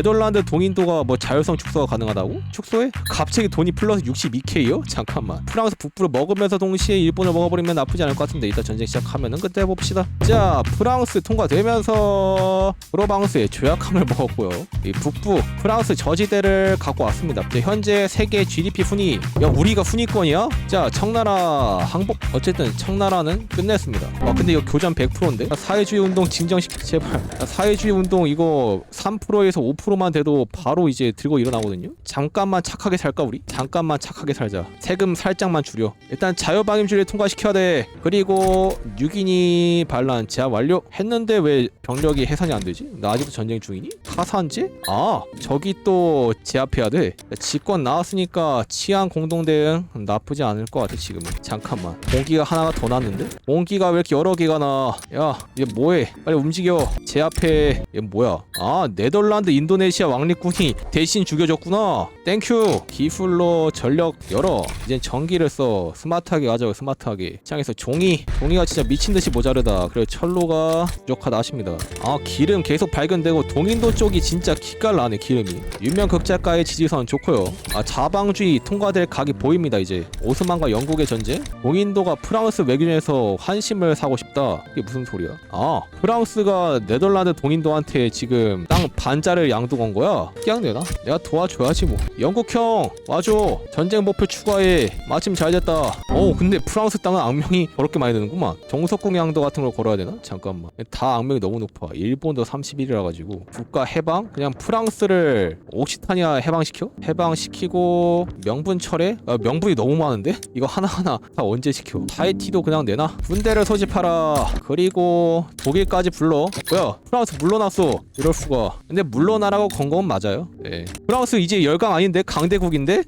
네덜란드 동인도가 뭐 자율성 축소가 가능하다고? 축소해? 갑자기 돈이 플러스 62K요? 잠깐만. 프랑스 북부를 먹으면서 동시에 일본을 먹어버리면 나쁘지 않을 것 같은데 이따 전쟁 시작하면은 그때 봅시다. 자 프랑스 통과되면서 프로방스의 조약함을 먹었고요. 이 북부 프랑스 저지대를 갖고 왔습니다. 현재 세계 GDP 순위. 야 우리가 순위권이야? 자 청나라 항복. 어쨌든 청나라는 끝냈습니다. 아 근데 이거 교전 100%인데? 사회주의 운동 진정시키 제발. 아, 사회주의 운동 이거 3%에서 5%만 돼도 바로 이제 들고 일어나거든요. 잠깐만 착하게 살까 우리? 잠깐만 착하게 살자. 세금 살짝만 줄여. 일단 자유방임주의를 통과시켜야 돼. 그리고 6인이 반란 제압 완료 했는데 왜 병력이 해산이 안 되지? 나 아직도 전쟁 중이니? 하산제? 아 저기 또 제압해야 돼. 직권 나왔으니까 치안 공동 대응 나쁘지 않을 것 같아 지금은. 잠깐만. 공기가 하나가 더 났는데? 공기가 왜 이렇게 여러 개가 나야 이제 뭐해? 빨리 움직여. 제압해. 얘 뭐야? 아 네덜란드 인 도네시아 왕립군이 대신 죽여줬구나. 땡큐. 기술로 전력 열어. 이젠 전기를 써. 스마트하게 가져요 스마트하게. 시장에서 종이. 종이가 진짜 미친듯이 모자르다. 그리고 철로가 부족하다 하십니다. 아 기름 계속 발견되고 동인도 쪽이 진짜 기깔 나네 기름이. 유명 극작가의 지지선 좋고요. 아 자방주의 통과될 각이 보입니다 이제. 오스만과 영국의 전쟁? 동인도가 프랑스 외교전에서 환심을 사고 싶다. 이게 무슨 소리야? 아 프랑스가 네덜란드 동인도한테 지금 땅 반자를 양 도건 거야? 되나? 내가 도와줘야지 뭐. 영국 형 와줘. 전쟁 목표 추가해. 마침 잘 됐다. 어 근데 프랑스 땅은 악명이 그렇게 많이 드는구만. 정석궁 양도 같은 걸 걸어야 되나? 잠깐만. 다 악명이 너무 높아. 일본도 31이라 가지고. 국가 해방? 그냥 프랑스를 옥시타니아 해방시켜? 해방시키고 명분 철회? 아, 명분이 너무 많은데? 이거 하나하나 다 언제 시켜? 타이티도 그냥 내놔? 군대를 소집하라. 그리고 독일까지 불러. 뭐야? 프랑스 물러났어. 이럴 수가. 근데 물러나 라고 건건 맞아요? 예 프랑스 이제 열강 아닌데 강대국인데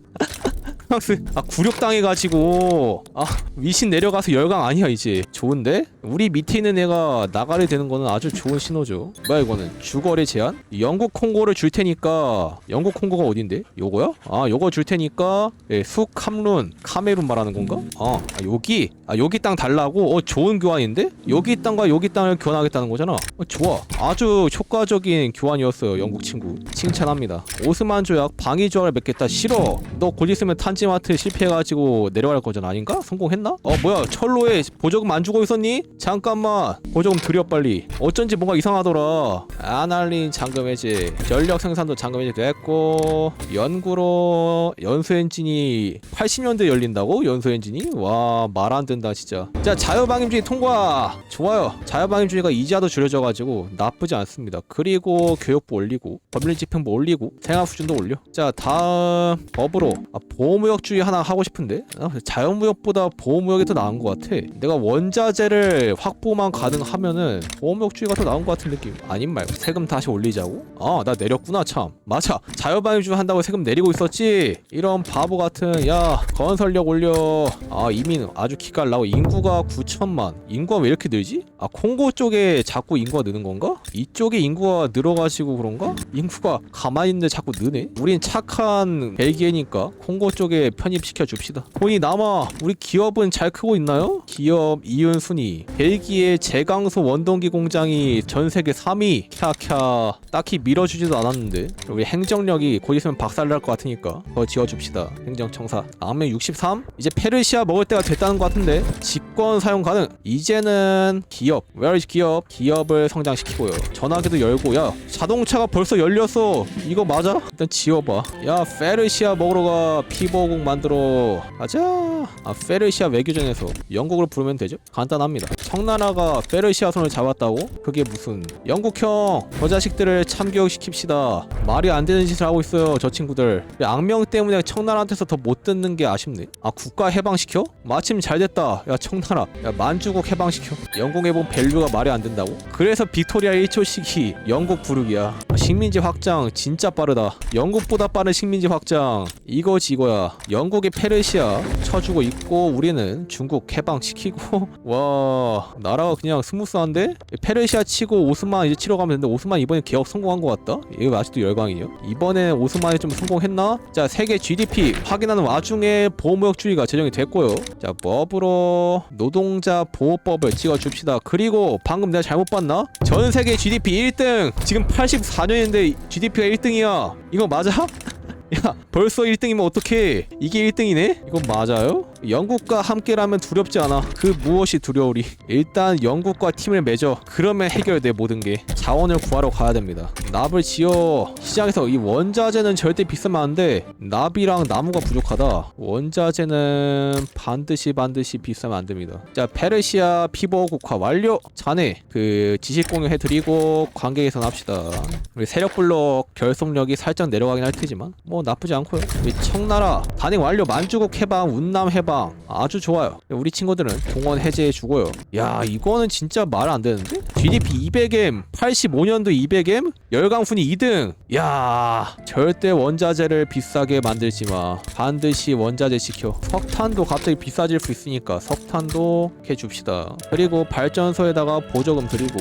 아 굴욕당해가지고. 아 위신 내려가서 열강 아니야 이제. 좋은데? 우리 밑에 있는 애가 나가게 되는 거는 아주 좋은 신호죠. 뭐야 이거는? 주거래 제한? 영국 콩고를 줄 테니까 영국 콩고가 어딘데? 요거야 아 요거 줄 테니까 예, 수 카멜룬 카메룬 말하는 건가? 아, 아 여기? 아 여기 땅 달라고? 어 좋은 교환인데? 여기 땅과 여기 땅을 교환하겠다는 거잖아. 어, 좋아. 아주 효과적인 교환이었어요 영국 친구. 칭찬합니다. 오스만 조약 방위 조약을 맺겠다. 싫어. 너 곧 있으면 탄지 마트 실패해가지고 내려갈 거잖아. 아닌가? 성공했나? 어 뭐야. 철로에 보조금 안 주고 있었니? 잠깐만. 보조금 드려 빨리. 어쩐지 뭔가 이상하더라. 아날린 잠금 해제. 전력 생산도 잠금 해제 됐고 연구로 연수 엔진이 80년대 열린다고? 연수 엔진이? 와 말 안 된다 진짜. 자 자유방임주의 통과. 좋아요. 자유방임주의가 이자도 줄여져가지고 나쁘지 않습니다. 그리고 교육부 올리고 법률집행부 올리고 생활 수준도 올려. 자 다음 법으로 아, 보 호무역주의 하나 하고 싶은데? 아, 자유무역보다 보호무역이 더 나은 것 같아. 내가 원자재를 확보만 가능하면은 보호무역주의가 더 나은 것 같은 느낌. 아님 말고 세금 다시 올리자고? 아 나 내렸구나 참. 맞아. 자유방임주의 한다고 세금 내리고 있었지? 이런 바보 같은 야 건설력 올려. 아 이민 아주 기깔 나고 인구가 9천만. 인구가 왜 이렇게 늘지? 아 콩고 쪽에 자꾸 인구가 느는 건가? 이쪽에 인구가 늘어가지고 그런가? 인구가 가만히 있는데 자꾸 느네? 우린 착한 벨기에니까 콩고 쪽에 편입시켜 줍시다. 돈이 남아 우리 기업은 잘 크고 있나요? 기업 이윤 순위. 벨기에 제강소 원동기 공장이 전 세계 3위. 캬캬. 딱히 밀어주지도 않았는데. 우리 행정력이 곧 있으면 박살날 것 같으니까 더 지어줍시다 행정청사. 악명 63 이제 페르시아 먹을 때가 됐다는 것 같은데. 집권 사용 가능. 이제는 기업 where is 기업 기업을 성장시키고요. 전화기도 열고 야 자동차가 벌써 열렸어 이거 맞아? 일단 지워봐. 야 페르시아 먹으러 가. 피보 국 만들어. 가자. 아 페르시아 외교전에서 영국을 부르면 되죠? 간단합니다. 청나라가 페르시아 손을 잡았다고? 그게 무슨 영국형. 저 자식들을 참교육시킵시다. 말이 안 되는 짓을 하고 있어요 저 친구들. 악명 때문에 청나라한테서 더 못 듣는 게 아쉽네. 아 국가 해방시켜? 마침 잘 됐다. 야 청나라. 야 만주국 해방시켜. 영국에 본 밸류가 말이 안 된다고? 그래서 빅토리아 1초 시기 영국 부르기야. 아, 식민지 확장 진짜 빠르다. 영국보다 빠른 식민지 확장. 이거지 이거야. 영국의 페르시아 쳐주고 있고 우리는 중국 해방시키고. 와 나라가 그냥 스무스한데? 페르시아 치고 오스만 이제 치러 가면 되는데 오스만 이번에 개혁 성공한 것 같다? 이거 아직도 열광이요? 이번에 오스만이 좀 성공했나? 자 세계 GDP 확인하는 와중에 보호무역주의가 제정이 됐고요. 자 법으로 노동자 보호법을 찍어줍시다. 그리고 방금 내가 잘못 봤나? 전 세계 GDP 1등. 지금 84 년인데 GDP가 1등이야 이거 맞아? 야 벌써 1등이면 어떡해 이게 1등이네? 이건 맞아요? 영국과 함께라면 두렵지 않아. 그 무엇이 두려우리? 일단 영국과 팀을 맺어 그러면 해결돼 모든 게. 자원을 구하러 가야 됩니다. 납을 지어. 시장에서 이 원자재는 절대 비싸면 안 돼. 납이랑 나무가 부족하다. 원자재는 반드시 반드시 비싸면 안 됩니다. 자 페르시아 피버 국화 완료. 자네 그 지식 공유해드리고 관계 개선합시다. 우리 세력 블록 결속력이 살짝 내려가긴 할 테지만 뭐 나쁘지 않고요. 우리 청나라 단행 완료. 만주국 해방 운남 해방 아주 좋아요. 우리 친구들은 동원 해제해 주고요. 야 이거는 진짜 말 안 되는데? GDP 200M 85년도 200M 열강훈이 2등. 야 절대 원자재를 비싸게 만들지 마. 반드시 원자재 시켜. 석탄도 갑자기 비싸질 수 있으니까 석탄도 해줍시다. 그리고 발전소에다가 보조금 드리고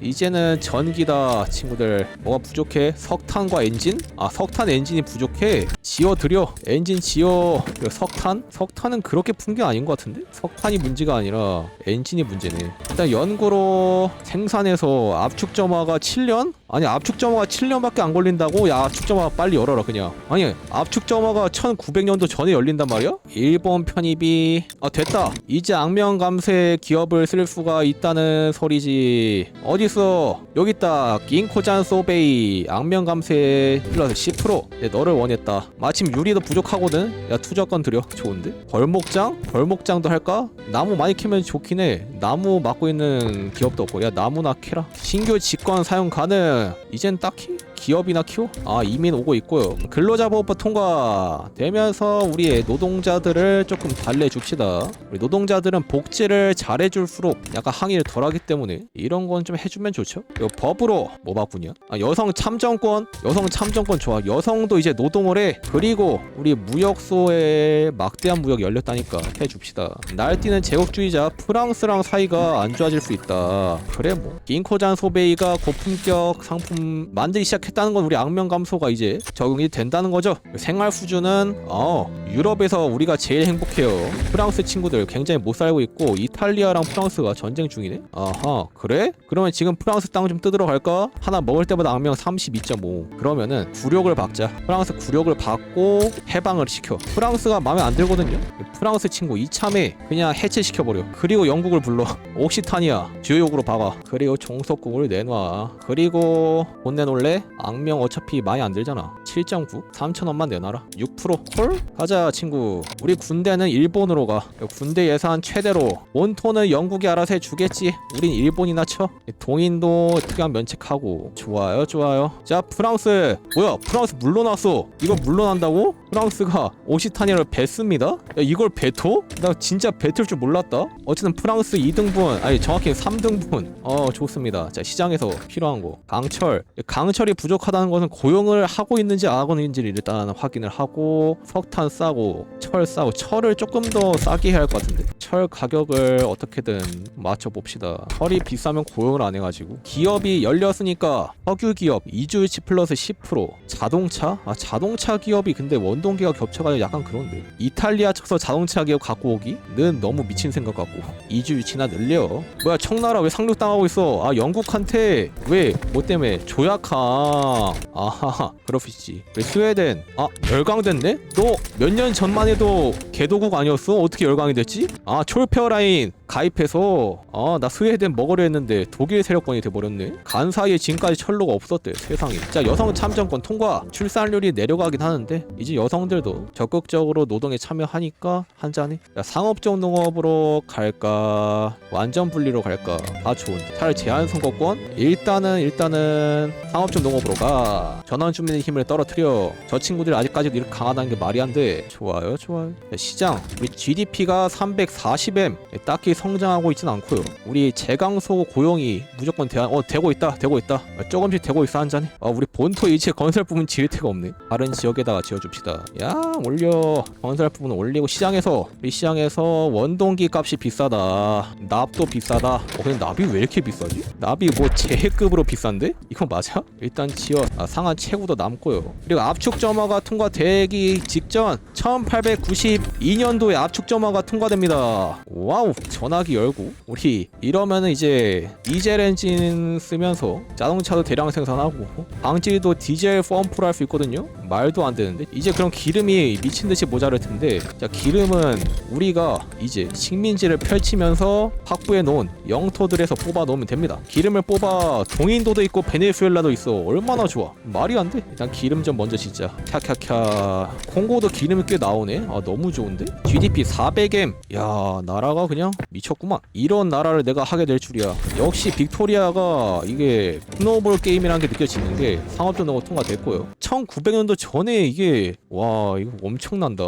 이제는 전기다 친구들 뭐가 부족해? 석탄과 엔진? 아 석탄 엔진이 부족해 지어드려 엔진 지어 이거 석탄? 석탄은 그렇게 풍경 아닌 것 같은데? 석탄이 문제가 아니라 엔진이 문제네 일단 연구로 생 산해서 압축 점화가 7년? 아니 압축 점화가 7년밖에 안 걸린다고? 야 압축 점화 빨리 열어라 그냥. 아니 압축 점화가 1900년도 전에 열린단 말이야? 일본 편입이. 아 됐다. 이제 악명 감세 기업을 쓸 수가 있다는 소리지. 어딨어? 여기 있다. 긴코잔 소베이. 악명 감세. 플러스 10% 예, 너를 원했다. 마침 유리도 부족하거든. 야 투자권 드려. 좋은데? 벌목장? 벌목장도 할까? 나무 많이 캐면 좋긴 해. 나무 맡고 있는 기업도 없고. 야 나무나 캐라. 신규 직권 사용 가능. 이젠 딱히 기업이나 키워? 아 이민 오고 있고요. 근로자 보호법 통과 되면서 우리의 노동자들을 조금 달래줍시다. 우리 노동자들은 복지를 잘해줄수록 약간 항의를 덜하기 때문에 이런 건 좀 해주면 좋죠? 이거 법으로 뭐 바꾸냐? 아, 여성 참정권? 여성 참정권 좋아. 여성도 이제 노동을 해 그리고 우리 무역소에 막대한 무역 열렸다니까 해줍시다. 날뛰는 제국주의자 프랑스랑 사이가 안 좋아질 수 있다. 그래 뭐. 긴코잔 소베이가 고품격 상품 만들기 시작 했다는 건 우리 악명 감소가 이제 적응이 된다는 거죠. 생활 수준은 어 유럽에서 우리가 제일 행복해요. 프랑스 친구들 굉장히 못 살고 있고 이탈리아랑 프랑스가 전쟁 중이네? 아하 그래? 그러면 지금 프랑스 땅 좀 뜯으러 갈까? 하나 먹을 때마다 악명 32.5 그러면은 굴욕을 박자. 프랑스 굴욕을 받고 해방을 시켜. 프랑스가 마음에 안 들거든요 프랑스 친구 이참에 그냥 해체시켜버려. 그리고 영국을 불러. 옥시타니아 주요국으로 박아. 그리고 종속국을 내놔. 그리고 못 내놓을래? 악명 어차피 많이 안 들잖아. 7.9 3천원만 내놔라. 6% 콜? 가자 친구. 우리 군대는 일본으로 가. 군대 예산 최대로. 온토는 영국이 알아서 해주겠지. 우린 일본이나 쳐. 동인도 특이한 면책하고. 좋아요 좋아요. 자 프랑스. 뭐야 프랑스 물러났어. 이거 물러난다고? 프랑스가 오시타니아를 뱄습니다? 야 이걸 뱉어? 나 진짜 뱉을 줄 몰랐다. 어쨌든 프랑스 2등분 아니 정확히 3등분. 어 좋습니다. 자 시장에서 필요한 거. 강철. 강철이 부족하다는 것은 고용을 하고 있는지 안 하고 있는지를 일단 확인을 하고 석탄 싸고 철 싸고 철을 조금 더 싸게 해야 할 것 같은데. 철 가격을 어떻게든 맞춰 봅시다. 철이 비싸면 고용을 안 해가지고. 기업이 열렸으니까 석유 기업 2주일치 플러스 10% 자동차? 아 자동차 기업이 근데 원 동기가 겹쳐가지고 약간 그런데. 이탈리아 측서 자동차 기업 갖고 오기는 너무 미친 생각 같고. 2주일치나 늘려. 뭐야 청나라 왜 상륙당하고 있어? 아 영국한테. 왜? 뭐 때문에? 조약함. 아하 그렇겠지. 왜 스웨덴? 아 열강됐네? 너 몇 년 전만 해도 개도국 아니었어? 어떻게 열강이 됐지? 아 촐페어라인 가입해서 아 나 스웨덴 먹으려 했는데 독일 세력권이 돼버렸네. 간 사이에 지금까지 철로가 없었대 세상에. 자 여성 참정권 통과. 출산율이 내려가긴 하는데 이제 여성들도 적극적으로 노동에 참여하니까 한잔해. 야, 상업적 농업으로 갈까? 완전 분리로 갈까? 다 좋은데. 차라리 제한 선거권? 일단은 일단은 상업적 농업으로 가. 전원 주민의 힘을 떨어 떨어뜨려. 저 친구들이 아직까지도 이렇게 강하다는 게 말이 안 돼. 좋아요 좋아요. 자, 시장. 우리 GDP가 340M 딱히 성장하고 있진 않고요. 우리 제강소 고용이 무조건 대, 어 되고 있다 되고 있다. 어, 조금씩 되고 있어 한 잔에 어, 우리 본토 이체 건설 부분 지을 데가 없네. 다른 지역에다가 지어줍시다. 야 올려. 건설 부분 올리고 시장에서 우리 시장에서 원동기 값이 비싸다. 납도 비싸다. 어 근데 납이 왜 이렇게 비싸지? 납이 뭐 제급으로 비싼데? 이거 맞아? 일단 지어. 아, 상한 채구도 남고요. 그리고 압축 점화가 통과되기 직전 1892년도에 압축 점화가 통과됩니다. 와우 전화기 열고 우리 이러면은 이제 디젤 엔진 쓰면서 자동차도 대량 생산하고 방지도 디젤 펌프로 할 수 있거든요. 말도 안 되는데. 이제 그럼 기름이 미친 듯이 모자랄 텐데. 자 기름은 우리가 이제 식민지를 펼치면서 확보해 놓은 영토들에서 뽑아 놓으면 됩니다. 기름을 뽑아 동인도도 있고 베네수엘라도 있어. 얼마나 좋아. 말이 안 돼. 일단 기름 좀 먼저 짓자. 캬캬캬. 콩고도 기름이 꽤 나오네. 아 너무 좋은데? GDP 400M 야 나라가 그냥 미쳤구만. 이런 나라를 내가 하게 될 줄이야. 역시 빅토리아가 이게 스노우볼 게임이라는 게 느껴지는 게 상업전도가 통과됐고요. 1900년도 전에 이게 와 이거 엄청난다.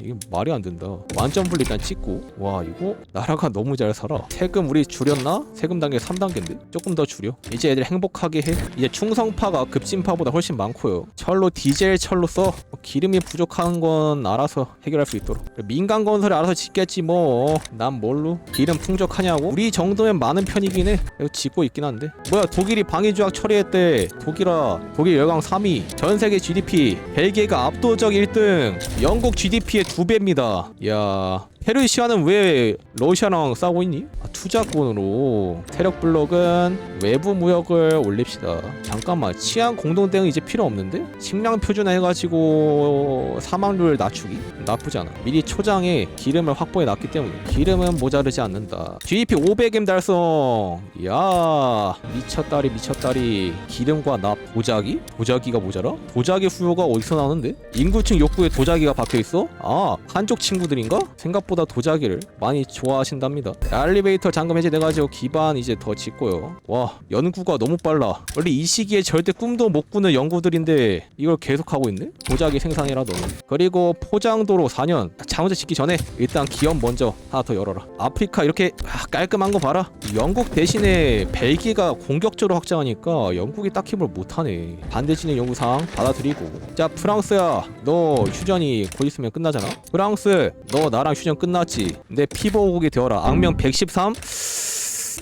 이게 말이 안 된다. 완전 분리 일단 찍고 와 이거 나라가 너무 잘 살아. 세금 우리 줄였나? 세금 단계 3단계인데? 조금 더 줄여. 이제 애들 행복하게 해. 이제 충성파가 급진파보다 훨씬 많고요. 철로 디젤 철로 써. 뭐 기름이 부족한 건 알아서 해결할 수 있도록. 민간 건설에 알아서 짓겠지 뭐 난 뭘로 기름 풍족하냐고? 우리 정도면 많은 편이긴 해. 이거 짓고 있긴 한데. 뭐야 독일이 방위조약 처리했대 독일아 독일 열강 3위 전 세계 GDP 벨기에가 압도적 1등 영국 GDP의 두 배입니다. 야 페르시아는 왜 러시아랑 싸우고 있니? 아, 투자권으로 세력 블록은 외부 무역을 올립시다. 잠깐만 치안 공동 대응 이제 필요 없는데? 식량 표준화 해가지고 사망률 낮추기 나쁘지 않아. 미리 초장에 기름을 확보해 놨기 때문에 기름은 모자르지 않는다. GDP 500M 달성. 야 미쳤다리 미쳤다리. 기름과 납 도자기? 도자기가 모자라? 도자기 수요가 어디서 나오는데? 인구층 욕구에 도자기가 박혀 있어? 아 한쪽 친구들인가? 생각보다 도자기를 많이 좋아하신답니다. 엘리베이터 잠금 해제돼가지고 기반 이제 더 짓고요. 와 연구가 너무 빨라. 원래 이 시기에 절대 꿈도 못 꾸는 연구들인데 이걸 계속 하고 있네? 도자기 생산이라 너는. 그리고 포장도로 4년. 장원자 짓기 전에 일단 기업 먼저 하나 더 열어라. 아프리카 이렇게 아, 깔끔한 거 봐라. 영국 대신에 벨기에가 공격적으로 확장하니까 영국이 딱히 뭘 못하네. 반대진의 요구사항 받아들이고. 자 프랑스야 너 휴전이 곧 있으면 끝나잖아. 프랑스 너 나랑 휴전 끝났지. 내 피보국이 되어라. 악명 113?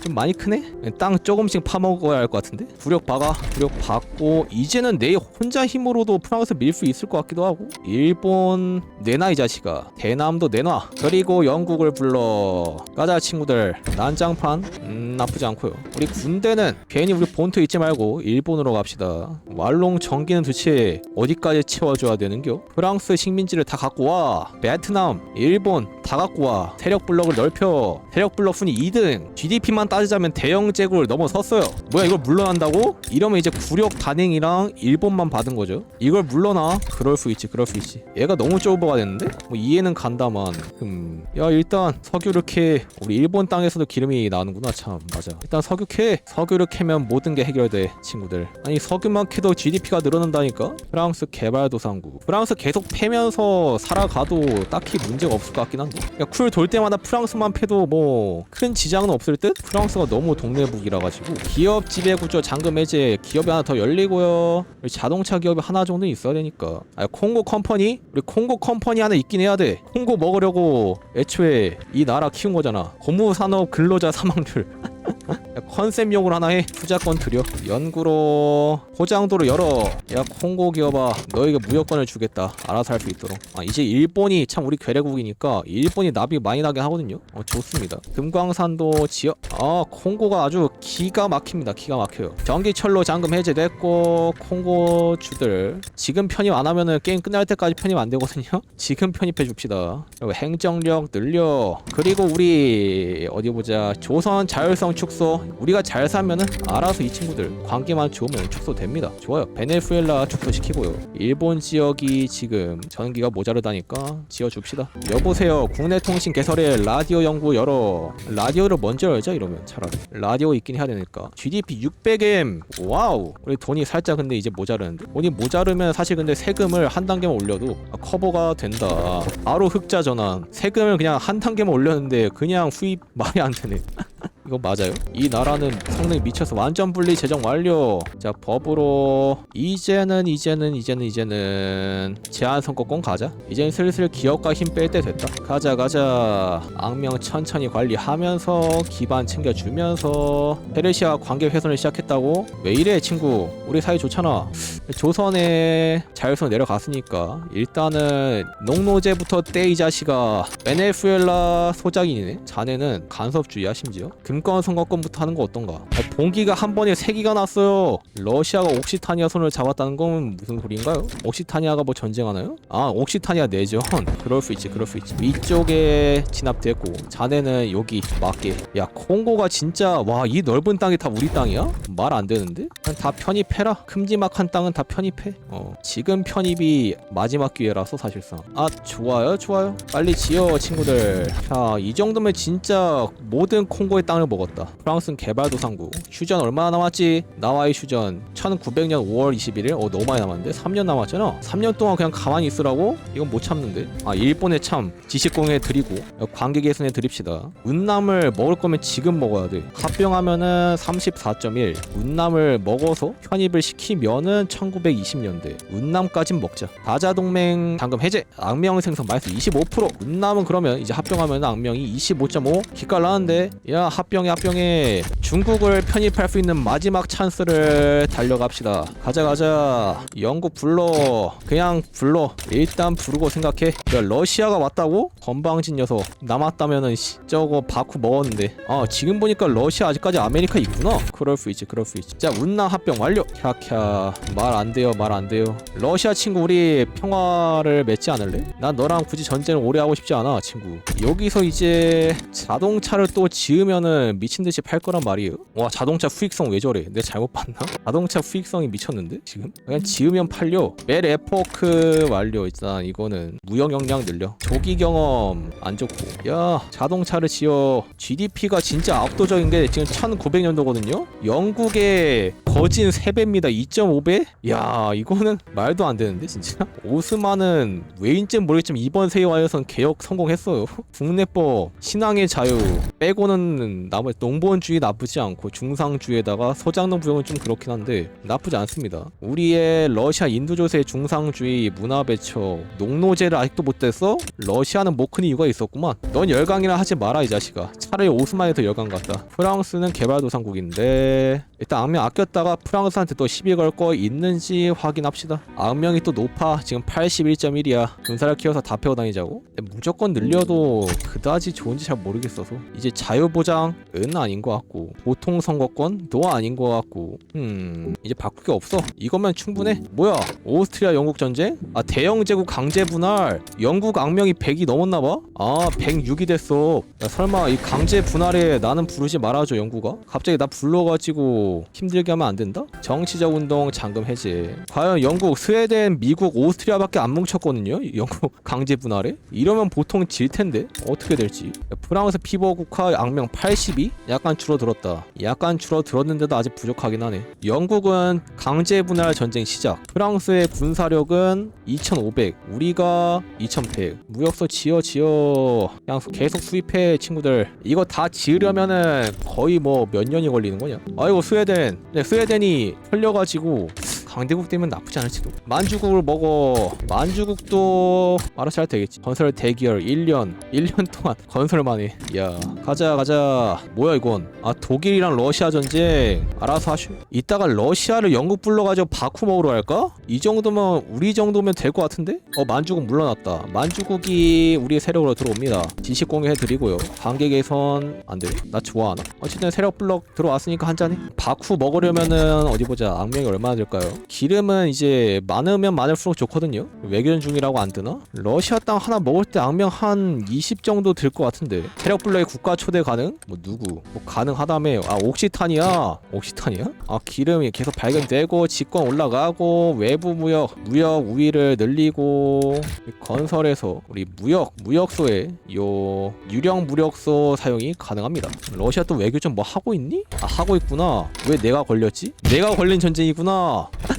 좀 많이 크네? 땅 조금씩 파먹어야 할 것 같은데? 부력 박아 부력 받고 이제는 내 혼자 힘으로도 프랑스 밀 수 있을 것 같기도 하고 일본 내놔 이 자식아 대남도 내놔 그리고 영국을 불러 가자 친구들 난장판 음 나쁘지 않고요 우리 군대는 괜히 우리 본토 잊지 말고 일본으로 갑시다 왈롱 전기는 도대체 어디까지 채워줘야 되는겨? 프랑스 식민지를 다 갖고 와 베트남 일본 다 갖고 와. 세력 블럭을 넓혀. 세력 블럭 순위 2등 GDP만 따지자면 대영 제국을 넘어섰어요. 뭐야 이걸 물러난다고? 이러면 이제 구력 단행이랑 일본만 받은 거죠. 이걸 물러나? 그럴 수 있지 그럴 수 있지. 얘가 너무 좁아가 됐는데? 뭐 이해는 간다만. 흠야 일단 석유를 캐. 우리 일본 땅에서도 기름이 나오는구나 참. 맞아. 일단 석유 캐. 석유를 캐면 모든 게 해결돼 친구들. 아니 석유만 캐도 GDP가 늘어난다니까? 프랑스 개발도상국. 프랑스 계속 패면서 살아가도 딱히 문제가 없을 것 같긴 한데 쿨 돌 때마다 프랑스만 패도 뭐 큰 지장은 없을 듯? 프랑스가 너무 동네북이라 가지고 기업 지배 구조 잠금 해제 기업이 하나 더 열리고요. 우리 자동차 기업이 하나 정도 있어야 되니까. 아 콩고 컴퍼니? 우리 콩고 컴퍼니 하나 있긴 해야 돼. 콩고 먹으려고 애초에 이 나라 키운 거잖아. 고무산업 근로자 사망률. 야, 컨셉용으로 하나 해. 투자권 드려. 연구로 포장도로 열어. 야 콩고 기업아 너에게 무역권을 주겠다. 알아서 할 수 있도록. 아 이제 일본이 참 우리 괴뢰국이니까 일본이 납이 많이 나게 하거든요. 어 좋습니다. 금광산도 지역 아 콩고가 아주 기가 막힙니다. 기가 막혀요. 전기철로 잠금 해제됐고 콩고 주들. 지금 편입 안 하면은 게임 끝날 때까지 편입 안 되거든요. 지금 편입해 줍시다. 그리고 행정력 늘려. 그리고 우리 어디 보자. 조선 자율성 축소. 우리가 잘 살면은 알아서 이 친구들 관계만 좋으면 축소됩니다. 좋아요. 베네수엘라 축소시키고요. 일본 지역이 지금 전기가 모자르다니까 지어줍시다. 여보세요. 국내 통신 개설에 라디오 연구 열어. 라디오를 먼저 열자 이러면 차라리. 라디오 있긴 해야 되니까. GDP 600M 와우. 우리 돈이 살짝 근데 이제 모자르는데. 돈이 모자르면 사실 근데 세금을 한 단계만 올려도 커버가 된다. 바로 흑자 전환. 세금을 그냥 한 단계만 올렸는데 그냥 수입 말이 안 되네 이거 맞아요? 이 나라는 성능이 미쳐서 완전 분리 재정 완료. 자 법으로 이제는 이제는 이제는 이제는 제한 선거권 가자. 이제는 슬슬 기업가 힘뺄 때 됐다. 가자 가자. 악명 천천히 관리하면서 기반 챙겨주면서 페르시아 관계 훼손을 시작했다고? 왜 이래 친구? 우리 사이 좋잖아. 조선에 자율성 내려갔으니까 일단은 농노제부터 떼 이 자식아 베네수엘라 소작인이네 자네는 간섭주의야 심지어 금권 선거권부터 하는 거 어떤가? 아, 봉기가 한 번에 세 기가 났어요. 러시아가 옥시타니아 손을 잡았다는 건 무슨 소리인가요? 옥시타니아가 뭐 전쟁하나요? 아 옥시타니아 내전. 그럴 수 있지 그럴 수 있지. 위쪽에 진압됐고 자네는 여기 맞게. 야 콩고가 진짜 와 이 넓은 땅이 다 우리 땅이야? 말 안 되는데? 다 편입해라. 큼지막한 땅은 다 편입해 어 지금 편입이 마지막 기회라서 사실상. 아 좋아요 좋아요. 빨리 지어 친구들. 자이 정도면 진짜 모든 콩고의 땅을 먹었다. 프랑스는 개발도상국 휴전 얼마나 남았지? 나와의 휴전. 1900년 5월 21일 어 너무 많이 남았는데? 3년 남았잖아. 3년 동안 그냥 가만히 있으라고? 이건 못 참는데? 아 일본에 참. 지식공에 드리고. 관계 개선에 드립시다. 운남을 먹을 거면 지금 먹어야 돼. 합병하면은 34.1 운남을 먹어서 편입을 시키면은 1920년대. 운남까진 먹자. 다자동맹 당금 해제. 악명 생성 마이너스 25% 운남은 그러면 이제 합병하면 악명이 25.5 기깔 나는데. 야 합병 해 합병해 중국을 편입할 수 있는 마지막 찬스를 달려갑시다. 가자 가자. 영국 불러. 그냥 불러. 일단 부르고 생각해. 야 러시아가 왔다고? 건방진 녀석. 남았다면은 씨 저거 바쿠 먹었는데. 아 지금 보니까 러시아 아직까지 아메리카 있구나. 그럴 수 있지 그럴 수 있지. 자 운남 합병 완료. 캬캬. 말 안 돼요 말 안 돼요. 러시아 친구 우리 평화를 맺지 않을래? 난 너랑 굳이 전쟁을 오래 하고 싶지 않아 친구. 여기서 이제 자동차를 또 지으면은 미친 듯이 팔 거란 말이에요 와 자동차 수익성 왜 저래? 내가 잘못 봤나? 자동차 수익성이 미쳤는데 지금? 그냥 지으면 팔려. 멜 에포크 완료. 일단 이거는 무역 역량 늘려. 조기 경험 안 좋고. 야 자동차를 지어. GDP가 진짜 압도적인 게 지금 1900년도거든요? 영국의 거진 3배입니다. 2.5배? 야 이거는 말도 안 되는데 진짜? 오스만은 왜인지 모르겠지만 이번 세계화에선 개혁 성공했어요. 국내법 신앙의 자유 빼고는 나머지 농본주의 나쁘지 않고 중상주의에다가 소장농 부역은 좀 그렇긴 한데 나쁘지 않습니다. 우리의 러시아 인도조세 중상주의 문화 배척 농노제를 아직도 못됐어? 러시아는 못 큰 이유가 있었구만. 넌 열강이라 하지 마라 이 자식아. 차라리 오스만이 더 열강 같다. 프랑스는 개발도상국인데 일단 악명 아꼈다가 프랑스한테 또 시비 걸 거 있는지 확인합시다. 악명이 또 높아. 지금 81.1이야. 군사를 키워서 다 패고 다니자고? 무조건 늘려도 그다지 좋은지 잘 모르겠어서. 이제 자유보장 은 아닌 것 같고 보통 선거권도 아닌 것 같고 음 이제 바꿀 게 없어. 이거면 충분해? 뭐야? 오스트리아 영국 전쟁 아 대영 제국 강제 분할. 영국 악명이 100이 넘었나 봐? 아 106이 됐어. 야 설마 이 강제 분할에 나는 부르지 말아줘 영국아. 갑자기 나 불러가지고 힘들게 하면 안 된다? 정치적 운동 잔금 해제. 과연 영국 스웨덴 미국 오스트리아밖에 안 뭉쳤거든요? 영국 강제 분할에? 이러면 보통 질 텐데? 어떻게 될지. 야, 프랑스 피버 국화 악명 82 약간 줄어들었다. 약간 줄어들었는데도 아직 부족하긴 하네. 영국은 강제 분할 전쟁 시작. 프랑스의 군사력은 2500 우리가 2100 무역서 지어 지어. 그냥 계속 수입해 친구들. 이거 다 지으려면은 거의 뭐 몇 년이 걸리는 거냐? 아이고 스웨덴. 네, 스웨덴이 털려가지고 강대국 되면 나쁘지 않을지도. 만주국을 먹어. 만주국도 알아서 잘 되겠지. 건설 대기열 1년 1년 동안 건설만 해야 가자 가자. 뭐야 이건? 아 독일이랑 러시아 전쟁. 알아서 하슈 이따가 러시아를 영국 불러가지고 바쿠 먹으러 할까? 이 정도면 우리 정도면 될 것 같은데? 어 만주국 물러났다. 만주국이 우리의 세력으로 들어옵니다. 지식 공유해 드리고요. 관계 개선 안돼. 나 좋아하나. 어쨌든 세력 블럭 들어왔으니까 한 잔해. 바쿠 먹으려면은 어디 보자. 악명이 얼마나 될까요? 기름은 이제 많으면 많을수록 좋거든요 외교전 중이라고 안 뜨나? 러시아 땅 하나 먹을 때 악명 한 20 정도 들 것 같은데 체력 블럭에 국가 초대 가능? 뭐 누구? 뭐 가능하다며 아 옥시탄이야 옥시탄이야? 아 기름이 계속 발견되고 직권 올라가고 외부 무역 무역 우위를 늘리고 건설에서 우리 무역 무역소에 요 유령 무력소 사용이 가능합니다 러시아 또 외교전 뭐 하고 있니? 아 하고 있구나 왜 내가 걸렸지? 내가 걸린 전쟁이구나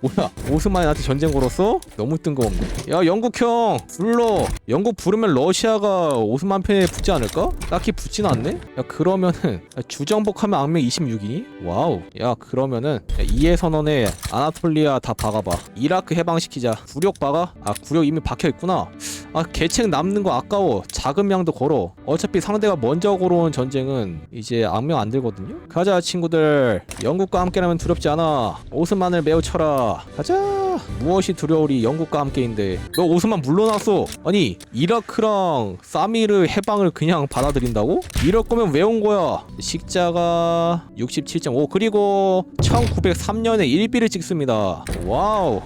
뭐야 오스만한테 전쟁 걸었어? 너무 뜬금없네 야 영국 형 불러 영국 부르면 러시아가 오스만 편에 붙지 않을까? 딱히 붙진 않네? 야 그러면은 야, 주정복하면 악명 26이니? 와우 야 그러면은 야, 이해 선언에 아나톨리아 다 박아봐 이라크 해방시키자 구력 박아? 아 구력 이미 박혀있구나 아 계책 남는 거 아까워. 작은 양도 걸어. 어차피 상대가 먼저 걸어온 전쟁은 이제 악명 안 들거든요? 가자 친구들. 영국과 함께라면 두렵지 않아. 오스만을 매우 쳐라. 가자. 무엇이 두려우리 영국과 함께인데. 너 오스만 물러났어 아니 이라크랑 사미르 해방을 그냥 받아들인다고? 이럴 거면 왜 온 거야? 식자가 67.5 그리고 1903년에 일비를 찍습니다. 와우